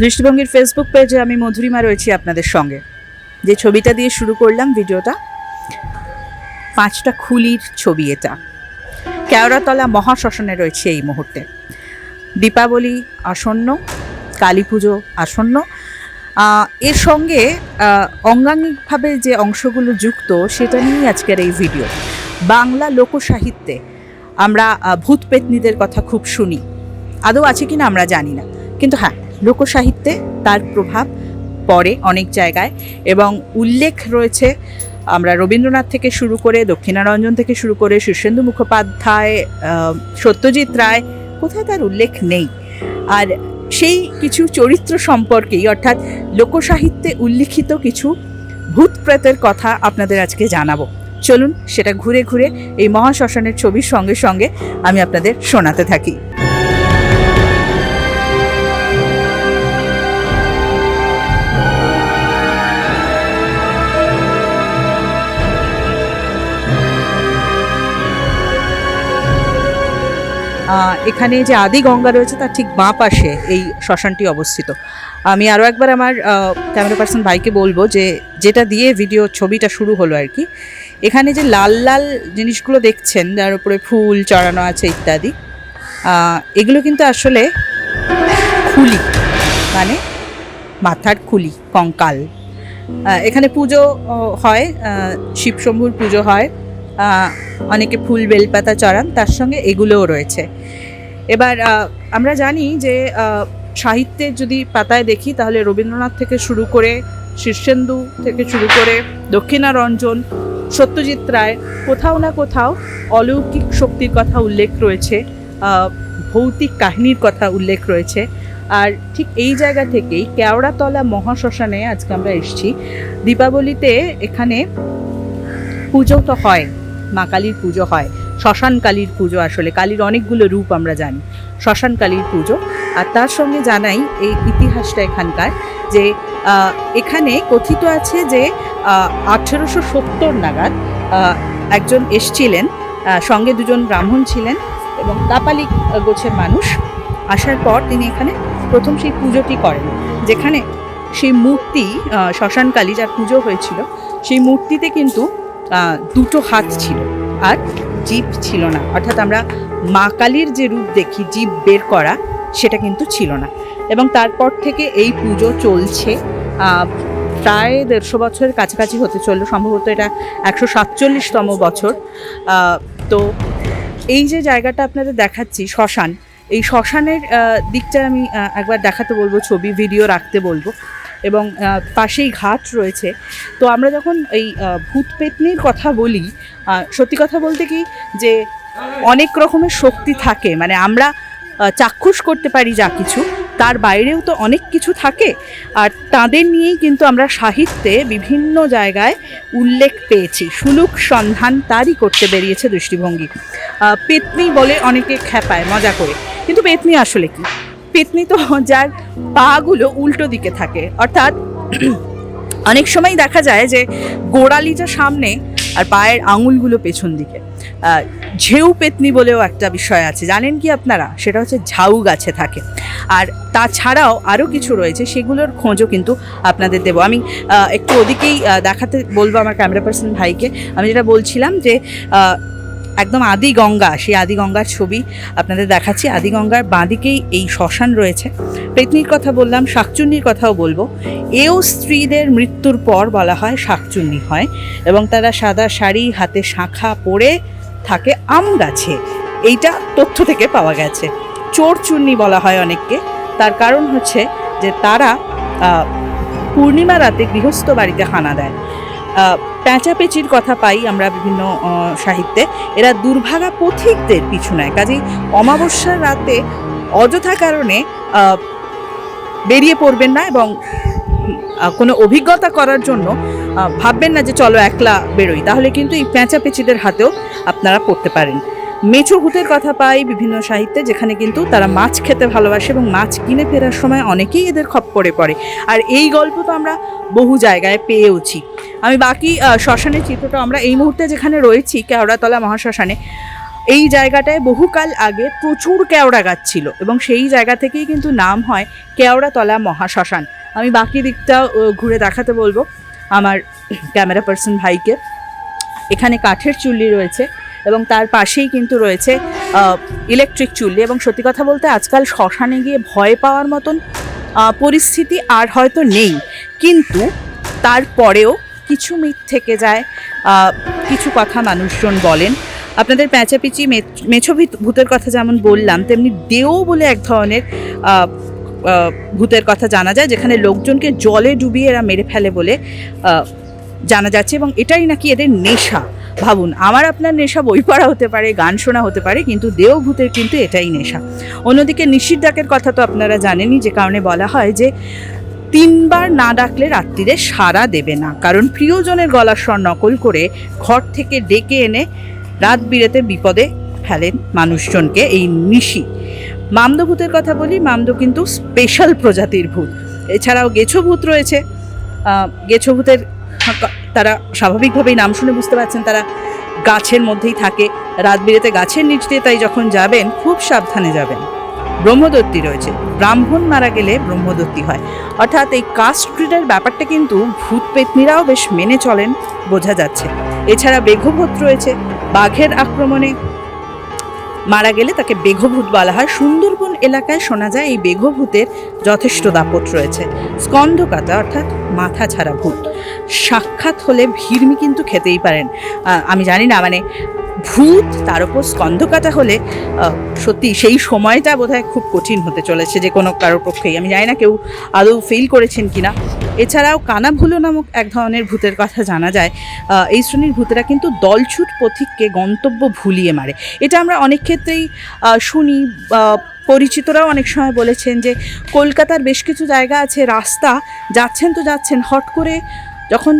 দৃষ্টিভঙ্গির ফেসবুক পেজে আমি মধুরিমা রয়েছি আপনাদের সঙ্গে। যে ছবিটা দিয়ে শুরু করলাম ভিডিওটা, পাঁচটা খুলির ছবি এটা। কেওড়াতলা মহাশ্মশানে রয়েছে এই মুহূর্তে। দীপাবলি আসন্ন কালী পুজো আসন্ন এর সঙ্গে অঙ্গাঙ্গিকভাবে যে অংশগুলো যুক্ত, সেটা নিয়েই আজকের এই ভিডিও। বাংলা লোকসাহিত্যে আমরা ভূত পেতনিদের কথা খুব শুনি। আদৌ আছে কিনা আমরা জানি না। কিন্তু হ্যাঁ লোকসাহিত্যে তার প্রভাব পড়ে অনেক জায়গায় এবং উল্লেখ রয়েছে, আমরা রবীন্দ্রনাথ থেকে শুরু করে দক্ষিণারঞ্জন থেকে শুরু করে শীর্ষেন্দু মুখোপাধ্যায় সত্যজিৎ রায় কোথায় তার উল্লেখ নেই। আর সেই কিছু চরিত্র সম্পর্কেই, অর্থাৎ লোকসাহিত্যে উল্লিখিত কিছু ভূত প্রেতের কথা আপনাদের আজকে জানাব। চলুন সেটা ঘুরে ঘুরে এই মহাশ্মশানের ছবির সঙ্গে সঙ্গে আমি আপনাদের শোনাতে থাকি। এখানে যে আদি গঙ্গা রয়েছে তার ঠিক বাঁ পাশে এই শ্মশানটি অবস্থিত। আমি আরও একবার আমার ক্যামেরা পার্সন ভাইকে বলব যে যেটা দিয়ে ভিডিও ছবিটা শুরু হলো আর কি, এখানে যে লাল লাল জিনিসগুলো দেখছেন, যার উপরে ফুল চড়ানো আছে ইত্যাদি এগুলো কিন্তু আসলে খুলি মানে মাথার খুলি, কঙ্কাল। এখানে পুজো হয় শিবশম্ভুর পুজো হয়। অনেকে ফুল বেলপাতা চড়ান, তার সঙ্গে এগুলোও রয়েছে। এবার আমরা জানি যে সাহিত্যের যদি পাতায় দেখি, তাহলে রবীন্দ্রনাথ থেকে শুরু করে শীর্ষেন্দু থেকে শুরু করে দক্ষিণারঞ্জন, সত্যজিৎ রায়, কোথাও না কোথাও অলৌকিক শক্তির কথা উল্লেখ রয়েছে ভৌতিক কাহিনীর কথা উল্লেখ রয়েছে। আর ঠিক এই জায়গা থেকেই কেওড়াতলা মহাশ্মশানে আজকে আমরা এসেছি। দীপাবলিতে এখানে পুজো তো হয় মা কালীর পুজো হয়। শ্মশান কালীর পুজো আসলে কালীর অনেকগুলো রূপ আমরা জানি। শ্মশান কালীর পুজো। আর তার সঙ্গে জানাই এই ইতিহাসটা এখানকার যে এখানে কথিত আছে যে আঠেরোশো সত্তর নাগাদ একজন এসছিলেন সঙ্গে দুজন ব্রাহ্মণ ছিলেন এবং কাপালিক গোছের মানুষ। আসার পর তিনি এখানে প্রথম সেই পুজোটি করেন যেখানে সেই মূর্তি আহ, শ্মশান কালী যার পুজো হয়েছিল সেই মূর্তিতে কিন্তু দুটো হাত ছিল আর জীব ছিল না। অর্থাৎ আমরা মা কালীর যে রূপ দেখি জীব বের করা, সেটা কিন্তু ছিল না। এবং তারপর থেকে এই পুজো চলছে প্রায় দেড়শো বছরের কাছাকাছি হতে চলল। সম্ভবত এটা একশো সাতচল্লিশতম বছর। তো এই যে জায়গাটা আপনাদের দেখাচ্ছি, শ্মশান, এই শ্মশানের দিকটা আমি একবার দেখাতে বলব, ছবি, ভিডিও রাখতে বলব। এবং পাশেই ঘাট রয়েছে। তো আমরা যখন এই ভূত পেতনির কথা বলি সত্যি কথা বলতে কি যে অনেক রকমের শক্তি থাকে। মানে আমরা চাক্ষুষ করতে পারি যা কিছু, তার বাইরেও তো অনেক কিছু থাকে। আর তাদের নিয়েই কিন্তু আমরা সাহিত্যে বিভিন্ন জায়গায় উল্লেখ পেয়েছি। সুলুক সন্ধান তারই করতে বেরিয়েছে দৃষ্টিভঙ্গি। পেতনি বলে অনেকে খ্যাপায়, মজা করে। কিন্তু পেতনি আসলে কি? পেতনি তো যার পাগুলো উল্টো দিকে থাকে। অর্থাৎ অনেক সময় দেখা যায় যে গোড়ালিটা সামনে আর পায়ের আঙুলগুলো পেছন দিকে। ঝেউ পেতনি বলেও একটা বিষয় আছে, জানেন কি আপনারা? সেটা হচ্ছে ঝাউ গাছে থাকে। আর তাছাড়াও আরও কিছু রয়েছে, সেগুলোর খোঁজও কিন্তু আপনাদের দেবো। আমি একটু ওদিকেই দেখাতে বলব আমার ক্যামেরা পার্সন ভাইকে। আমি যেটা বলছিলাম যে একদম আদি গঙ্গা সেই আদি গঙ্গার ছবি আপনাদের দেখাচ্ছি। আদি গঙ্গার বাঁদিকেই এই শ্মশান রয়েছে। পেতনির কথা বললাম, শাকচুন্নির কথাও বলব। এও স্ত্রীদের মৃত্যুর পর বলা হয় শাকচুন্নি হয় এবং তারা সাদা শাড়ি, হাতে শাঁখা পরে থাকে আম গাছে। এইটা তথ্য থেকে পাওয়া গেছে। চোর চুন্নি বলা হয় অনেককে। তার কারণ হচ্ছে যে তারা পূর্ণিমা রাতে গৃহস্থ বাড়িতে হানা দেয়। আহ, প্যাঁচাপেচির কথা পাই আমরা বিভিন্ন সাহিত্যে। এরা দুর্ভাগা পথিকদের পিছু নেয়। কাজেই অমাবস্যার রাতে অযথা কারণে বেরিয়ে পড়বেন না এবং কোনো অভিজ্ঞতা করার জন্য ভাববেন না যে চলো একলা বেরোই। তাহলে কিন্তু এই পেঁচাপেচিদের হাতেও আপনারা পড়তে পারেন। মেছো ভূতের কথা পাই বিভিন্ন সাহিত্যে, যেখানে কিন্তু তারা মাছ খেতে ভালোবাসে এবং মাছ কিনে ফেরার সময় অনেকেই এদের খপ্পরে পড়ে আর এই গল্প তো আমরা বহু জায়গায় পেয়েওছি। আমি বাকি শ্মশানের চিত্রটা আমরা এই মুহূর্তে যেখানে রয়েছি, কেওড়াতলা মহাশ্মশানে, এই জায়গাটায় বহুকাল আগে প্রচুর কেওড়া গাছ ছিল এবং সেই জায়গা থেকেই কিন্তু নাম হয় কেওড়াতলা মহাশ্মশান। আমি বাকি দিকটা ঘুরে দেখাতে বলব। আমার ক্যামেরা পার্সন ভাইকে। এখানে কাঠের চুল্লি রয়েছে। এবং তার পাশেই কিন্তু রয়েছে ইলেকট্রিক চুল্লি। এবং সত্যি কথা বলতে আজকাল শ্মশানে গিয়ে ভয় পাওয়ার মতন পরিস্থিতি আর হয়তো নেই। কিন্তু তারপরেও কিছু মিথ থেকে যায় কিছু কথা মানুষজন বলেন। আপনাদের প্যাঁচাপিচি মেছো ভিত- ভূতের কথা যেমন বললাম, তেমনি দেও বলে এক ধরনের ভূতের কথা জানা যায়, যেখানে লোকজনকে জলে ডুবিয়ে এরা মেরে ফেলে বলে জানা যাচ্ছে। এবং এটাই নাকি এদের নেশা। ভাবুন, আমার আপনার নেশা বই পড়া হতে পারে, গান শোনা হতে পারে, কিন্তু দেওভূতের কিন্তু এটাই নেশা। অন্যদিকে নিশির ডাকের কথা তো আপনারা জানেনই, যে কারণে বলা হয় যে, তিনবার না ডাকলে রাত্রিরে সাড়া দেবে না। কারণ প্রিয়জনের গলার স্বর নকল করে ঘর থেকে ডেকে এনে রাত বিরেতে বিপদে ফেলেন মানুষজনকে এই নিশি। মামদো ভূতের কথা বলি, মামদো কিন্তু স্পেশাল প্রজাতির ভূত। এছাড়াও গেছো ভূত রয়েছে। গেছো ভূতের তারা স্বাভাবিকভাবেই নাম শুনে বুঝতে পারছেন তারা গাছের মধ্যেই থাকে। রাত বিরেতে গাছের নিচ দিয়ে তাই যখন যাবেন, খুব সাবধানে যাবেন। ব্রহ্মদত্তি রয়েছে। ব্রাহ্মণ মারা গেলে ব্রহ্মদত্তি হয়। অর্থাৎ এই কাস্ট ক্রিডের ব্যাপারটা কিন্তু ভূত পেতনিরাও বেশ মেনে চলেন, বোঝা যাচ্ছে। এছাড়া বেঘভূত রয়েছে। বাঘের আক্রমণে মারা গেলে তাকে বেঘভূত বলা হয়। সুন্দরবন এলাকায় শোনা যায় এই বেঘভূতের যথেষ্ট দাপট রয়েছে। স্কন্ধকাতা অর্থাৎ মাথা ছাড়া ভূত। সাক্ষাৎ হলে ভিড়মি কিন্তু খেতেই পারেন। আমি জানি না মানে ভূত, তার উপর স্কন্ধকাতা হলে সত্যি সেই সময়টা বোধহয় খুব কঠিন হতে চলেছে যে কোনো কারোর পক্ষেই। আমি জানি না কেউ আদৌ ফেল করেছেন কিনা। এছাড়াও কানাভুলো নামক এক ধরনের ভূতের কথা জানা যায়। এই শ্রেণির ভূতেরা কিন্তু দলছুট পথিককে গন্তব্য ভুলিয়ে মারে। এটা আমরা অনেক ক্ষেত্রেই শুনি পরিচিতরাও অনেক সময় বলেছেন যে, কলকাতার বেশ কিছু জায়গা আছে, রাস্তা, যাচ্ছেন তো যাচ্ছেন হট করে যখন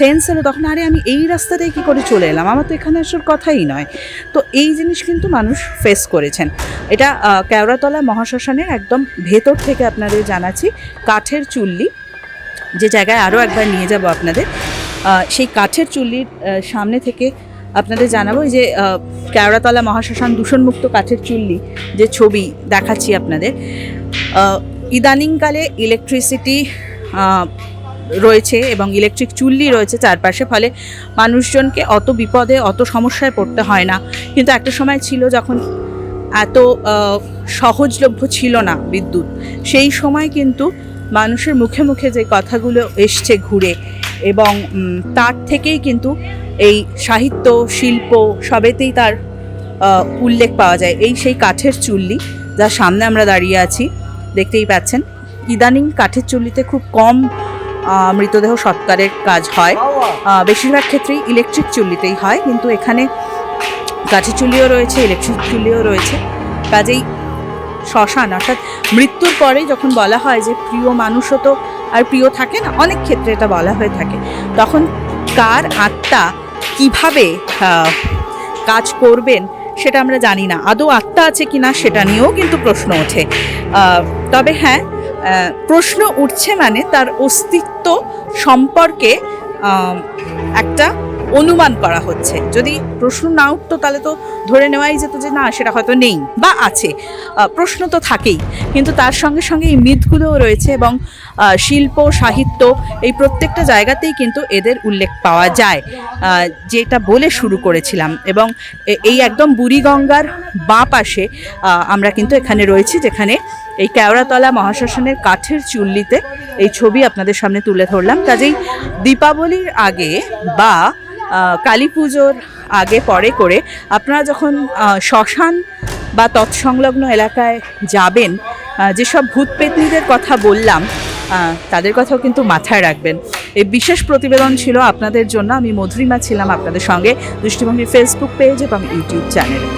সেন্স এলো তখন আরে আমি এই রাস্তাটাই কী করে চলে এলাম? আমার তো এখানে আসার কথাই নয়। তো এই জিনিস কিন্তু মানুষ ফেস করেছেন। এটা কেওড়াতলা মহাশ্মশানের একদম ভেতর থেকে আপনাদের জানাচ্ছি। কাঠের চুল্লি। যে জায়গায় আরও একবার নিয়ে যাব আপনাদের। সেই কাঠের চুল্লির সামনে থেকে আপনাদের জানাব যে কেওড়াতলা মহাশ্মশান দূষণমুক্ত কাঠের চুল্লি যে ছবি দেখাচ্ছি আপনাদের। ইদানিংকালে ইলেকট্রিসিটি রয়েছে এবং ইলেকট্রিক চুল্লি রয়েছে চারপাশে, ফলে মানুষজনকে অত বিপদে, অত সমস্যায় পড়তে হয় না। কিন্তু একটা সময় ছিল যখন এত সহজলভ্য ছিল না বিদ্যুৎ। সেই সময় কিন্তু মানুষের মুখে মুখে যে কথাগুলো এসছে ঘুরে এবং তার থেকেই কিন্তু এই সাহিত্য, শিল্প সবেতেই তার উল্লেখ পাওয়া যায়। এই সেই কাঠের চুল্লি যার সামনে আমরা দাঁড়িয়ে আছি, দেখতেই পাচ্ছেন। ইদানিং কাঠের চুল্লিতে খুব কম মৃতদেহ সৎকারের কাজ হয়। বেশিরভাগ ক্ষেত্রেই ইলেকট্রিক চুল্লিতেই হয়, কিন্তু এখানে কাঠের চুল্লিও রয়েছে ইলেকট্রিক চুল্লিও রয়েছে। কাজেই শ্মশান, অর্থাৎ মৃত্যুর পরে যখন বলা হয় যে প্রিয় মানুষও তো আর প্রিয় থাকে না, অনেক ক্ষেত্রে এটা বলা হয়ে থাকে। তখন কার আত্মা কীভাবে কাজ করবেন সেটা আমরা জানি না। আদৌ আত্মা আছে কি না সেটা নিয়েও কিন্তু প্রশ্ন ওঠে। তবে হ্যাঁ প্রশ্ন উঠছে মানে তার অস্তিত্ব সম্পর্কে একটা অনুমান করা হচ্ছে। যদি প্রশ্ন না উঠতো তাহলে তো ধরে নেওয়াই যেত যে না, সেটা হয়তো নেই বা আছে। প্রশ্ন তো থাকেই। কিন্তু তার সঙ্গে সঙ্গে এই মিথগুলোও রয়েছে এবং শিল্প, সাহিত্য এই প্রত্যেকটা জায়গাতেই কিন্তু এদের উল্লেখ পাওয়া যায়। যেটা বলে শুরু করেছিলাম এবং এই একদম বুড়িগঙ্গার বাঁ পাশে আমরা কিন্তু এখানে রয়েছি যেখানে এই কেওড়াতলা মহাশ্মশানের কাঠের চুল্লিতে এই ছবি আপনাদের সামনে তুলে ধরলাম। কাজেই দীপাবলির আগে বা কালী পুজোর আগে, পরে করে আপনারা যখন শ্মশান বা তৎসংলগ্ন এলাকায় যাবেন যেসব ভূত পেতনিদের কথা বললাম তাদের কথাও কিন্তু মাথায় রাখবেন। এই বিশেষ প্রতিবেদন ছিল আপনাদের জন্য। আমি মধুরিমা ছিলাম আপনাদের সঙ্গে। দৃষ্টিভঙ্গি ফেসবুক পেজ এবং ইউটিউব চ্যানেলে